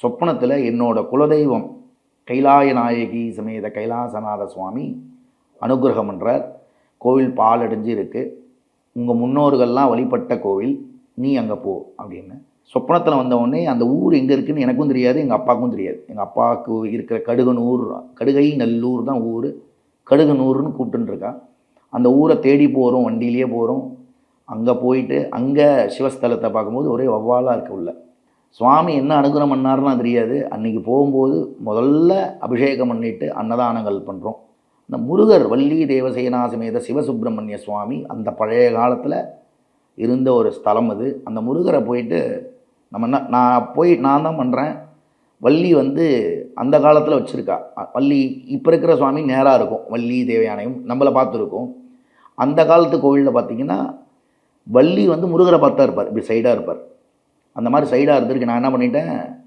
சொப்பனத்தில் என்னோட குலதெய்வம் கைலாய நாயகி சமேத கைலாசநாத சுவாமி அனுகிரகம் பண்ணுறார் கோவில் பால் அடைஞ்சு இருக்குது உங்கள் முன்னோர்கள்லாம் வழிபட்ட கோவில் நீ அங்கே போ அப்படின்னு. சொப்பனத்தில் வந்தவுடனே அந்த ஊர் எங்கே இருக்குன்னு எனக்கும் தெரியாது எங்கள் அப்பாவுக்கும் தெரியாது. எங்கள் அப்பாவுக்கு இருக்கிற கடுகனூர் கடுகை நல்லூர் தான் ஊர். கடுகனூர்னு கூப்பிட்டுருக்கா அந்த ஊரை தேடி போகிறோம் வண்டியிலேயே போகிறோம் அங்கே போயிட்டு அங்கே சிவஸ்தலத்தை பார்க்கும்போது ஒரே வவ்வாலாக இருக்குது உள்ள. சுவாமி என்ன அனுகிரகம் பண்ணாருலாம் தெரியாது. அன்றைக்கி போகும்போது முதல்ல அபிஷேகம் பண்ணிட்டு அன்னதானங்கள் பண்ணுறோம் இந்த முருகர் வள்ளி தேவசேனா சமேத சிவசுப்பிரமணிய சுவாமி அந்த பழைய காலத்தில் இருந்த ஒரு ஸ்தலம் அது. அந்த முருகரை போயிட்டு நம்ம என்ன நான் போய் நான் தான் பண்ணுறேன் வள்ளி வந்து அந்த காலத்தில் வச்சுருக்கா. வள்ளி இப்போ இருக்கிற சுவாமி நேராக இருக்கும். வள்ளி தேவயானையும் நம்மளை பார்த்துருக்கோம். அந்த காலத்து கோவிலில் பார்த்தீங்கன்னா வள்ளி வந்து முருகரை பார்த்தா இருப்பார். இப்படி சைடாக இருப்பார். அந்த மாதிரி சைடாக இருந்திருக்கு. நான் என்ன பண்ணிட்டேன்?